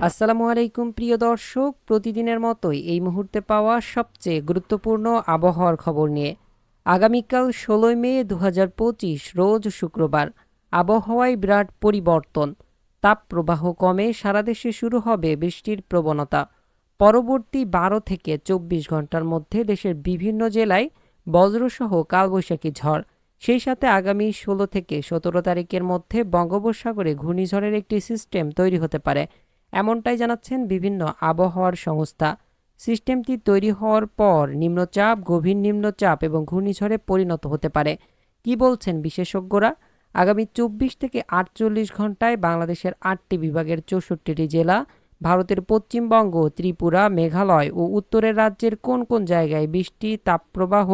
আসসালামু আলাইকুম, প্রিয় দর্শক। প্রতিদিনের মতোই এই মুহূর্তে পাওয়া সবচেয়ে গুরুত্বপূর্ণ আবহাওয়ার খবর নিয়ে আগামীকাল ষোলোই মে দু হাজার পঁচিশ, রোজ শুক্রবার, আবহাওয়ায় বিরাট পরিবর্তন। তাপপ্রবাহ কমে সারা দেশে শুরু হবে বৃষ্টির প্রবণতা। পরবর্তী বারো থেকে চব্বিশ ঘণ্টার মধ্যে দেশের বিভিন্ন জেলায় বজ্রসহ কালবৈশাখী ঝড়। সেই সাথে আগামী ষোলো থেকে সতেরো তারিখের মধ্যে বঙ্গোপসাগরে ঘূর্ণিঝড়ের একটি সিস্টেম তৈরি হতে পারে। এমনটাই জানাচ্ছেন বিভিন্ন আবহাওয়ার সংস্থা। সিস্টেমটি তৈরি হওয়ার পর নিম্নচাপ, গভীর নিম্নচাপ এবং ঘূর্ণিঝড়ে পরিণত হতে পারে। কি বলছেন বিশেষজ্ঞরা? আগামী চব্বিশ থেকে আটচল্লিশ ঘন্টায় বাংলাদেশের আটটি বিভাগের চৌষট্টিটি জেলা, ভারতের পশ্চিমবঙ্গ, ত্রিপুরা, মেঘালয় ও উত্তরের রাজ্যের কোন কোন জায়গায় বৃষ্টি, তাপপ্রবাহ,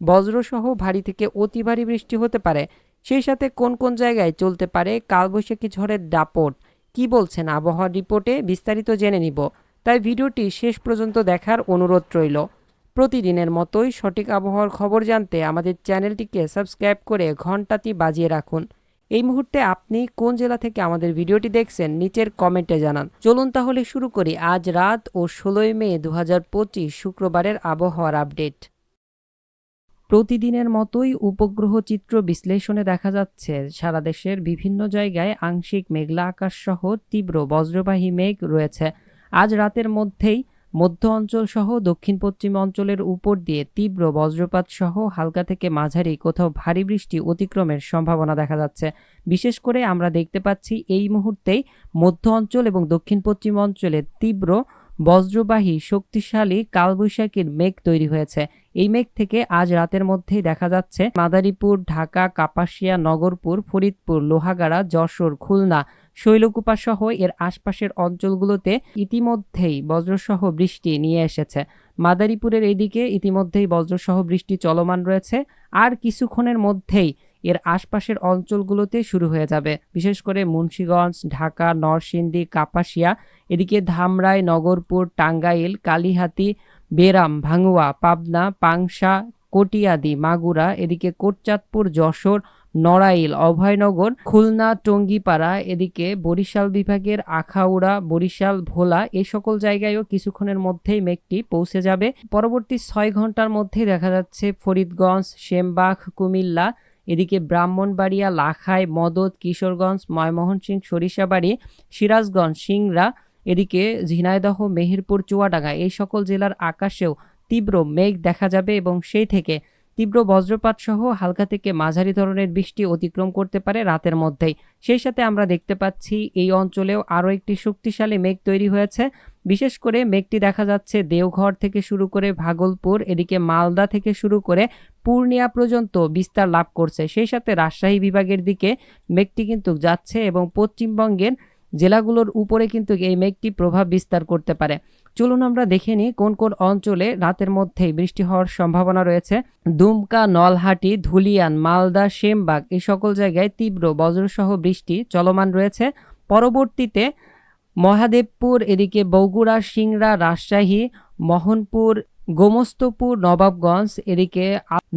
বজ্রসহ ভারী থেকে অতি ভারী বৃষ্টি হতে পারে? সেই সাথে কোন কোন জায়গায় চলতে পারে? কালবৈশাখী ঝড়ের দাপট কি বলছেন আবহাওয়ার রিপোর্টে? বিস্তারিত জেনে নিব। তাই ভিডিওটি শেষ পর্যন্ত দেখার অনুরোধ রইল। প্রতিদিনের মতোই সঠিক আবহাওয়ার খবর জানতে আমাদের চ্যানেলটিকে সাবস্ক্রাইব করে ঘন্টাটি বাজিয়ে রাখুন। এই মুহূর্তে আপনি কোন জেলা থেকে আমাদের ভিডিওটি দেখছেন, নিচের কমেন্টে জানান। চলুন তাহলে শুরু করি। আজ রাত ও ষোলোই মে দু হাজার পঁচিশ শুক্রবারের আবহাওয়ার আপডেট। প্রতিদিনের মতোই উপগ্রহ চিত্র বিশ্লেষণে দেখা যাচ্ছে, সারা দেশের বিভিন্ন জায়গায় আংশিক মেঘলা আকাশ সহ তীব্র বজ্রবাহী মেঘ রয়েছে। আজ রাতের মধ্যেই মধ্য অঞ্চল সহ দক্ষিণ পশ্চিম অঞ্চলের উপর দিয়ে তীব্র বজ্রপাত সহ হালকা থেকে মাঝারি কোথাও ভারী বৃষ্টি অতিক্রমের সম্ভাবনা দেখা যাচ্ছে। বিশেষ করে আমরা দেখতে পাচ্ছি এই মুহূর্তেই মধ্য অঞ্চল এবং দক্ষিণ পশ্চিম অঞ্চলে তীব্র বজ্রবাহী, শক্তিশালী কালবৈশাখীর মেঘ তৈরি হয়েছে। এই মেঘ থেকে আজ রাতের মধ্যেই দেখা যাচ্ছে মাদারীপুর, ঢাকা, কাপাসিয়া, নগরপুর, ফরিদপুর, লোহাগাড়া, যশোর, খুলনা, শৈলকুপা সহ এর আশপাশের অঞ্চলগুলোতে ইতিমধ্যেই বজ্রসহ বৃষ্টি নিয়ে এসেছে। মাদারীপুরের এদিকে ইতিমধ্যেই বজ্রসহ বৃষ্টি চলমান রয়েছে। আর কিছুক্ষণের মধ্যেই এর আশপাশের অঞ্চলগুলোতে শুরু হয়ে যাবে। বিশেষ করে মুন্সীগঞ্জ, ঢাকা, নরসিংদী, কাপাসিয়া, এদিকে ধামরাই, নগরপুর, টাঙ্গাইল, কালিহাতি, বেরাম ভাঙ্গুয়া পাবনা, পাংশা, কটিয়াদি, মাগুরা, এদিকে কোটচাঁদপুর, যশোর, নড়াইল, অভয়নগর, খুলনা, টঙ্গিপাড়া, এদিকে বরিশাল বিভাগের আখাউড়া, বরিশাল, ভোলা এই সকল জায়গায়ও কিছুক্ষণের মধ্যেই মেঘটি পৌঁছে যাবে। পরবর্তী ছয় ঘণ্টার মধ্যেই দেখা যাচ্ছে ফরিদগঞ্জ শেমবাগ কুমিল্লা এদিকে ব্রাহ্মণবাড়িয়া, লাখাই, মদত, কিশোরগঞ্জ ময়মোহনসিংহ সরিষাবাড়ি, সিরাজগঞ্জ সিংরা এদিকে ঝিনাইদহ, মেহেরপুর, চুয়াডাঙ্গা এই সকল জেলার আকাশেও তীব্র মেঘ দেখা যাবে এবং সেই থেকে তীব্র বজ্রপাত সহ হালকা থেকে মাঝারি ধরনের বৃষ্টি অতিক্রম করতে পারে রাতের মধ্যেই। সেই সাথে আমরা দেখতে পাচ্ছি, এই অঞ্চলেও আরও একটি শক্তিশালী মেঘ তৈরি হয়েছে। বিশেষ করে মেঘটি দেখা যাচ্ছে দেওঘর থেকে শুরু করে ভাগলপুর, এদিকে মালদা থেকে শুরু করে পূর্ণিয়া পর্যন্ত বিস্তার লাভ করছে। সেই সাথে রাজশাহী বিভাগের দিকে মেঘটি কিন্তু যাচ্ছে এবং পশ্চিমবঙ্গের জেলাগুলোর উপরে কিন্তু এই মেঘটি প্রভাব বিস্তার করতে পারে। চলুন আমরা দেখে নিই কোন কোন অঞ্চলে রাতের মধ্যেই বৃষ্টি হওয়ার সম্ভাবনা রয়েছে। দুমকা, নলহাটি, ধুলিয়ান, মালদা, সেমবাগ এই সকল জায়গায় তীব্র বজ্রসহ বৃষ্টি চলমান রয়েছে। পরবর্তীতে মহাদেবপুর, এদিকে বগুড়া, সিংড়া, রাজশাহী, মোহনপুর গোমস্তপুর, নবাবগঞ্জ, এদিকে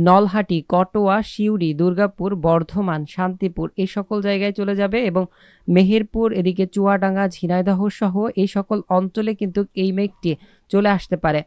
নলহাটি কটোয়া সিউড়ি, দুর্গাপুর, বর্ধমান, শান্তিপুর এই সকল জায়গায় চলে যাবে এবং মেহেরপুর, এদিকে চুয়াডাঙ্গা, ঝিনাইদহ সহ এই সকল অঞ্চলে কিন্তু এই মেঘটি চলে আসতে পারে।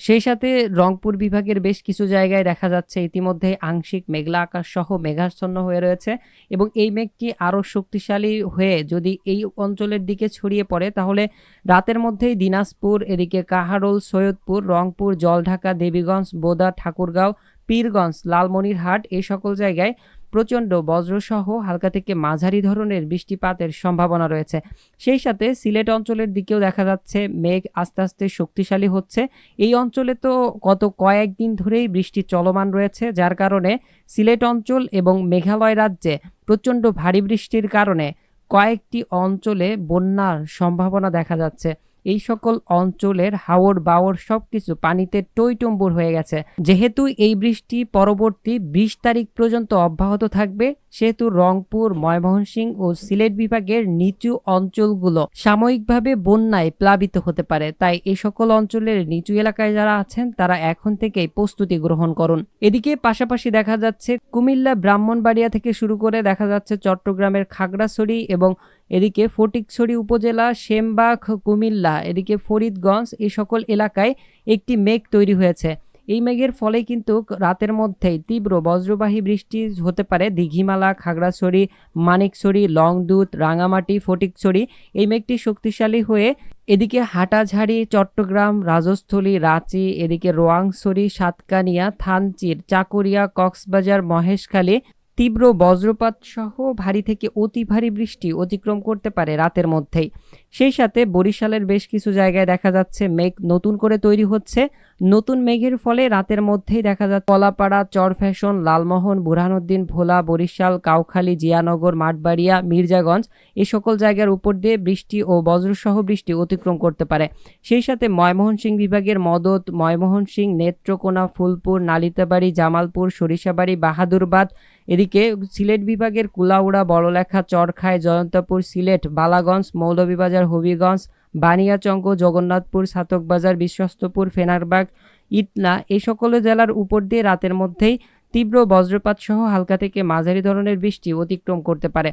সেই সাথে রংপুর বিভাগের বেশ কিছু জায়গায় দেখা যাচ্ছে ইতিমধ্যে আংশিক মেঘলা আকাশ সহ মেঘাচ্ছন্ন হয়ে রয়েছে এবং এই মেঘটি আরও শক্তিশালী হয়ে যদি এই অঞ্চলের দিকে ছড়িয়ে পড়ে, তাহলে রাতের মধ্যেই দিনাজপুর, এদিকে কাহারোল, সৈয়দপুর, রংপুর, জলঢাকা, দেবীগঞ্জ, বোদা, ঠাকুরগাঁও, পীরগঞ্জ, লালমনিরহাট এই সকল জায়গায় প্রচণ্ড বজ্রসহ হালকা থেকে মাঝারি ধরনের বৃষ্টিপাতের সম্ভাবনা রয়েছে। সেই সাথে সিলেট অঞ্চলের দিকেও দেখা যাচ্ছে মেঘ আস্তে আস্তে শক্তিশালী হচ্ছে। এই অঞ্চলে তো গত কয়েকদিন ধরেই বৃষ্টি চলমান রয়েছে, যার কারণে সিলেট অঞ্চল এবং মেঘালয় রাজ্যে প্রচণ্ড ভারী বৃষ্টির কারণে কয়েকটি অঞ্চলে বন্যার সম্ভাবনা দেখা যাচ্ছে। এই সকল অঞ্চলের হাওড় বাওড় সবকিছু পানিতে টইটম্বুর হয়ে গেছে। যেহেতু এই বৃষ্টি পরবর্তী বিশ তারিখ পর্যন্ত অব্যাহত থাকবে, সেহেতু রংপুর, ময়মনসিংহ ও সিলেট বিভাগের নিচু অঞ্চলগুলো সাময়িকভাবে বন্যায় প্লাবিত হতে পারে। তাই এই সকল অঞ্চলের নিচু এলাকায় যারা আছেন, তারা এখন থেকেই প্রস্তুতি গ্রহণ করুন। এদিকে পাশাপাশি দেখা যাচ্ছে, কুমিল্লা ব্রাহ্মণবাড়িয়া থেকে শুরু করে দেখা যাচ্ছে চট্টগ্রামের খাগড়াছড়ি এবং এদিকে ফটিকছড়ি উপজেলা, সেমবাগ, কুমিল্লা, এদিকে ফরিদগঞ্জ, এই সকল এলাকায় একটি মেঘ তৈরি হয়েছে। এই মেঘের ফলে কিন্তু রাতের মধ্যেই তীব্র বজ্রবাহী বৃষ্টি হতে পারে দিঘিমালা, খাগড়াছড়ি, মানিকছড়ি, লংদুত, রাঙামাটি, ফটিকছড়ি। এই মেঘটি শক্তিশালী হয়ে এদিকে হাটাঝাড়ি, চট্টগ্রাম, রাজস্থলী, রাঁচি, এদিকে রোয়াংছড়ি, সাতকানিয়া, থানচির, চাকুরিয়া, কক্সবাজার, মহেশখালী তীব্র বজ্রপাত সহ ভারী থেকে অতি ভারী বৃষ্টি অতিক্রম করতে পারে রাতের মধ্যেই। সেই সাথে বরিশালের বেশ কিছু জায়গায় দেখা যাচ্ছে মেঘ নতুন করে তৈরি হচ্ছে। নতুন মেঘের ফলে রাতের মধ্যেই দেখা যাচ্ছে কলাপাড়া চর ফ্যাশন লালমোহন, বুরহানুদ্দিন, ভোলা, বরিশাল, কাউখালী, জিয়ানগর, মাঠবাড়িয়া, মির্জাগঞ্জ এ সকল জায়গার উপর দিয়ে বৃষ্টি ও বজ্রসহ বৃষ্টি অতিক্রম করতে পারে। সেই সাথে ময়মোহনসিং বিভাগের মদত ময়মোহনসিং নেত্রকোনা, ফুলপুর, নালিতাবাড়ি, জামালপুর, সরিষাবাড়ি, বাহাদুরবাদ, এদিকে সিলেট বিভাগের কুলাউড়া, বড়লেখা চরখায় জয়ন্তপুর, সিলেট, বালাগঞ্জ, মৌলভীবাজার হবিগঞ্জ বানিয়াচঙ্গ জগন্নাথপুর, সাতকবাজার, বিশ্বস্তপুর, ফেনারবাগ, ইটনা এই সকল জেলার উপর দিয়ে রাতের মধ্যেই তীব্র বজ্রপাত সহ হালকা থেকে মাঝারি ধরনের বৃষ্টি অতিক্রম করতে পারে।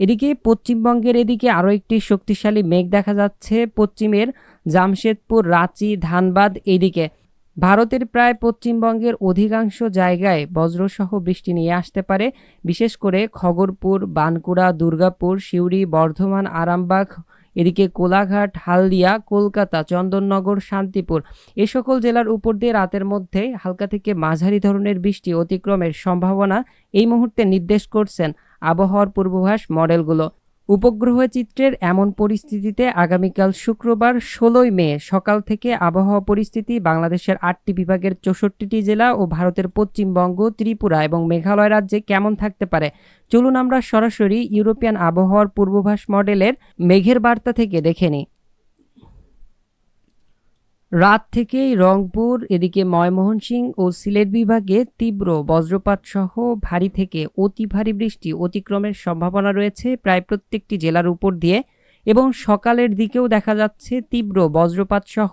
এদিকে পশ্চিমবঙ্গের এদিকে আরও একটি শক্তিশালী মেঘ দেখা যাচ্ছে। পশ্চিমের জামশেদপুর, রাঁচি, ধানবাদ এদিকে। ভারতের প্রায় পশ্চিমবঙ্গের অধিকাংশ জায়গায় বজ্রসহ বৃষ্টি নিয়ে আসতে পারে। বিশেষ করে খগরপুর বানকুড়া দুর্গাপুর, সিউড়ি, বর্ধমান, আরামবাগ এদিকে কোলাঘাট, হালদিয়া, কলকাতা, চন্দননগর, শান্তিপুর এ সকল জেলার উপর দিয়ে রাতের মধ্যে হালকা থেকে মাঝারি ধরনের বৃষ্টি অতিক্রমের সম্ভাবনা এই মুহূর্তে নির্দেশ করছেন আবহাওয়ার পূর্বাভাস মডেলগুলো। উপগ্রহ চিত্রের এমন পরিস্থিতিতে আগামীকাল শুক্রবার ষোলোই মে সকাল থেকে আবহাওয়া পরিস্থিতি বাংলাদেশের আটটি বিভাগের চৌষট্টিটি জেলা ও ভারতের পশ্চিমবঙ্গ, ত্রিপুরা এবং মেঘালয় রাজ্যে কেমন থাকতে পারে? চলুন আমরা সরাসরি ইউরোপিয়ান আবহাওয়ার পূর্বাভাস মডেলের মেঘের বার্তা থেকে দেখে নিই। রাত থেকেই রংপুর, এদিকে ময়মোহনসিং ও সিলেট বিভাগে তীব্র বজ্রপাত সহ ভারী থেকে অতি ভারী বৃষ্টি অতিক্রমের সম্ভাবনা রয়েছে প্রায় প্রত্যেকটি জেলার উপর দিয়ে এবং সকালের দিকেও দেখা যাচ্ছে তীব্র বজ্রপাত সহ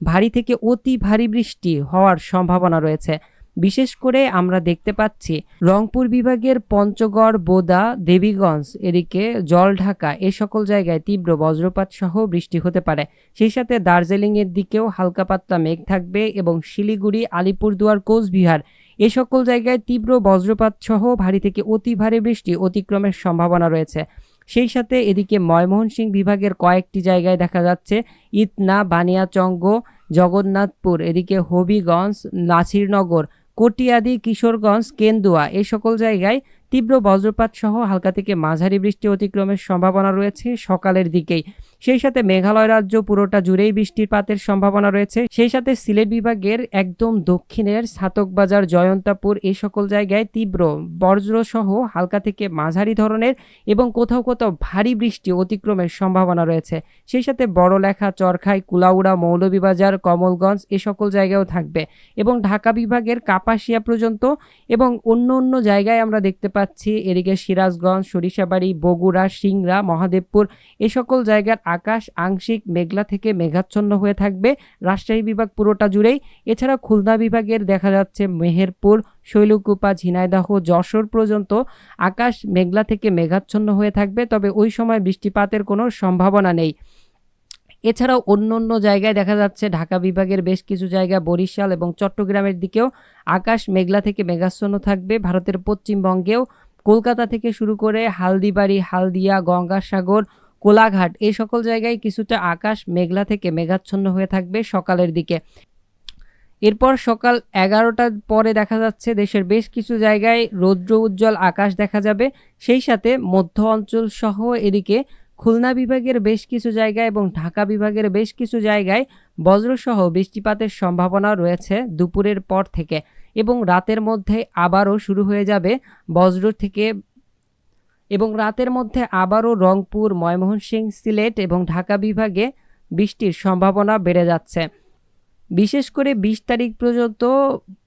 ভারী থেকে অতি ভারী বৃষ্টি হওয়ার সম্ভাবনা রয়েছে। বিশেষ করে আমরা দেখতে পাচ্ছি রংপুর বিভাগের পঞ্চগড়, বোদা, দেবীগঞ্জ, এদিকে জলঢাকা এ সকল জায়গায় তীব্র বজ্রপাত সহ বৃষ্টি হতে পারে। সেই সাথে দার্জিলিংয়ের দিকেও হালকা পাতলা মেঘ থাকবে এবং শিলিগুড়ি, আলিপুরদুয়ার, কোচবিহার এ সকল জায়গায় তীব্র বজ্রপাত সহ ভারী থেকে অতি ভারী বৃষ্টি অতিক্রমের সম্ভাবনা রয়েছে। সেই সাথে এদিকে ময়মোহনসিং বিভাগের কয়েকটি জায়গায় দেখা যাচ্ছে ইতনা, বানিয়াচঙ্গ, জগন্নাথপুর, এদিকে হবিগঞ্জ, নাসিরনগর কটিয়াদি, কিশোরগঞ্জ, কেন্দুয়া এই সকল জায়গায় তীব্র বজ্রপাত সহ হালকা থেকে মাঝারি বৃষ্টি অতিক্রমের সম্ভাবনা রয়েছে সকালের দিকেই। সেই সাথে মেঘালয় রাজ্য পুরোটা জুড়েই বৃষ্টিপাতের সম্ভাবনা রয়েছে। সেই সাথে সিলেট বিভাগের একদম দক্ষিণের ছাতকবাজার জয়ন্তাপুর এই সকল জায়গায় তীব্র বজ্র সহ হালকা থেকে মাঝারি ধরনের এবং কোথাও কোথাও ভারী বৃষ্টি অতিক্রমের সম্ভাবনা রয়েছে। সেই সাথে বড়লেখা, চরখাই, কুলাউড়া, মৌলভীবাজার, কমলগঞ্জ এ সকল জায়গায়ও থাকবে এবং ঢাকা বিভাগের কাপাসিয়া পর্যন্ত এবং অন্য অন্য জায়গায় আমরা দেখতে পাচ্ছি এদিকে সিরাজগঞ্জ, সরিষাবাড়ি, বগুড়া, সিংড়া, মহাদেবপুর এ সকল জায়গার আকাশ আংশিক মেঘলা থেকে মেঘাচ্ছন্ন হয়ে থাকবে। রাজশাহী বিভাগ পুরোটা জুড়েই। এছাড়া খুলনা বিভাগের দেখা যাচ্ছে মেহেরপুর, শৈলকুপা, ঝিনাইদহ, যশোর পর্যন্ত আকাশ মেঘলা থেকে মেঘাচ্ছন্ন হয়ে থাকবে, তবে ওই সময় বৃষ্টিপাতের কোনো সম্ভাবনা নেই। এছাড়াও অন্য অন্য জায়গায় দেখা যাচ্ছে ঢাকা বিভাগের বেশ কিছু জায়গা, বরিশাল এবং চট্টগ্রামের দিকেও আকাশ মেঘলা থেকে মেঘাচ্ছন্ন থাকবে। ভারতের পশ্চিমবঙ্গেও কলকাতা থেকে শুরু করে হালদিবাড়ি, হালদিয়া, গঙ্গাসাগর কোলাঘাট। এই সকল জায়গায় কিছুটা আকাশ মেঘলা থেকে মেঘাচ্ছন্ন হয়ে থাকবে সকালের দিকে। এরপর সকাল এগারোটার পরে দেখা যাচ্ছে দেশের বেশ কিছু জায়গায় রৌদ্র উজ্জ্বল আকাশ দেখা যাবে। সেই সাথে মধ্য অঞ্চল সহ এদিকে খুলনা বিভাগের বেশ কিছু জায়গায় এবং ঢাকা বিভাগের বেশ কিছু জায়গায় বজ্রসহ বৃষ্টিপাতের সম্ভাবনা রয়েছে দুপুরের পর থেকে এবং রাতের মধ্যে আবারও শুরু হয়ে যাবে বজ্র থেকে এবং রাতের মধ্যে আবারও রংপুর ময়মনসিংহ সিলেট এবং ঢাকা বিভাগে বৃষ্টির সম্ভাবনা বেড়ে যাচ্ছে। বিশেষ করে বিশ তারিখ পর্যন্ত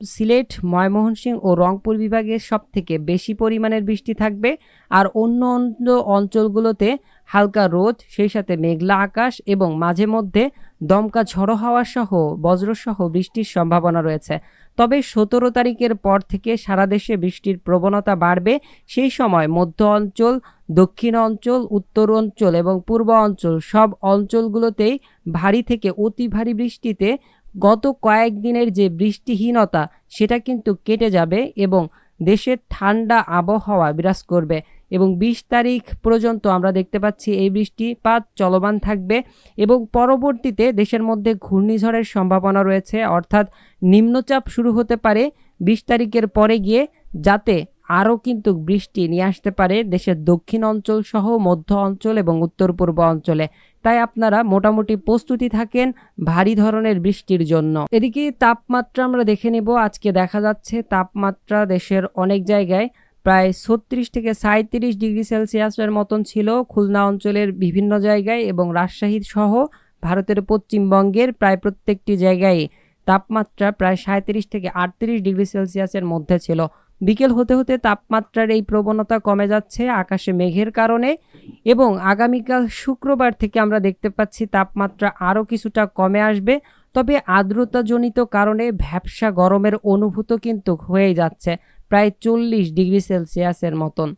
সিলেট ময়মনসিংহ ও রংপুর বিভাগে সব থেকে বেশি পরিমাণের বৃষ্টি থাকবে। আর অন্য অন্য অঞ্চলগুলোতে হালকা রোদ, সেই সাথে মেঘলা আকাশ এবং মাঝে মধ্যে দমকা ঝড়ো হাওয়া সহ, বজ্রসহ বৃষ্টির সম্ভাবনা রয়েছে। তবে সতেরো তারিখের পর থেকে সারা দেশে বৃষ্টির প্রবণতা বাড়বে। সেই সময় মধ্য অঞ্চল, দক্ষিণ অঞ্চল, উত্তর অঞ্চল এবং পূর্ব অঞ্চল সব অঞ্চলগুলোতেই ভারী থেকে অতি ভারী বৃষ্টিতে গত কয়েকদিনের যে বৃষ্টিহীনতা, সেটা কিন্তু কেটে যাবে এবং দেশের ঠান্ডা আবহাওয়া বিরাজ করবে। এবং বিশ তারিখ পর্যন্ত আমরা দেখতে পাচ্ছি এই বৃষ্টিপাত চলমান থাকবে এবং পরবর্তীতে দেশের মধ্যে ঘূর্ণিঝড়ের সম্ভাবনা রয়েছে। অর্থাৎ নিম্নচাপ শুরু হতে পারে বিশ তারিখের পরে গিয়ে, যাতে আরও কিন্তু বৃষ্টি নিয়ে আসতে পারে দেশের দক্ষিণ অঞ্চল সহ মধ্য অঞ্চল এবং উত্তর পূর্ব অঞ্চলে। তাই আপনারা মোটামুটি প্রস্তুতি থাকেন ভারী ধরনের বৃষ্টির জন্য। এদিকে তাপমাত্রা আমরা দেখে নেব। আজকে দেখা যাচ্ছে তাপমাত্রা দেশের অনেক জায়গায় প্রায় ছত্রিশ থেকে সাঁত্রিশ ডিগ্রি সেলসিয়াসের মতন ছিল খুলনা অঞ্চলের বিভিন্ন জায়গায় এবং রাজশাহী সহ ভারতের পশ্চিমবঙ্গের প্রায় প্রত্যেকটি জায়গায় তাপমাত্রা প্রায় সাঁত্রিশ থেকে আটত্রিশ ডিগ্রি সেলসিয়াসের মধ্যে ছিল। বিকেল হতে হতে তাপমাত্রার এই প্রবণতা কমে যাচ্ছে আকাশে মেঘের কারণে এবং আগামীকাল শুক্রবার থেকে আমরা দেখতে পাচ্ছি তাপমাত্রা আরও কিছুটা কমে আসবে। তবে আর্দ্রতাজনিত কারণে ভ্যাবসা গরমের অনুভূত কিন্তু হয়ে যাচ্ছে। প্রায় চল্লিশ ডিগ্রি সেলসিয়াসের মতন।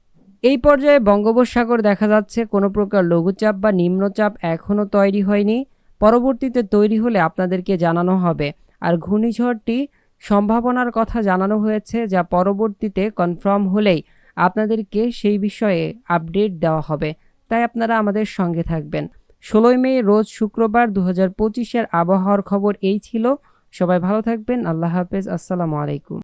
এই পর্যায়ে বঙ্গোপসাগর দেখা যাচ্ছে কোনো প্রকার লঘুচাপ বা নিম্নচাপ এখনও তৈরি হয়নি। পরবর্তীতে তৈরি হলে আপনাদেরকে জানানো হবে। আর ঘূর্ণিঝড়টি সম্ভাবনার কথা জানানো হয়েছে যা পরবর্তীতে কনফার্ম হলেই আপনাদেরকে সেই বিষয়ে আপডেট দেওয়া হবে। তাই আপনারা আমাদের সঙ্গে থাকবেন। ষোলোই মে, রোজ শুক্রবার দু হাজার পঁচিশের আবহাওয়ার খবর এই ছিল। সবাই ভালো থাকবেন। আল্লাহ হাফেজ। আসসালামু আলাইকুম।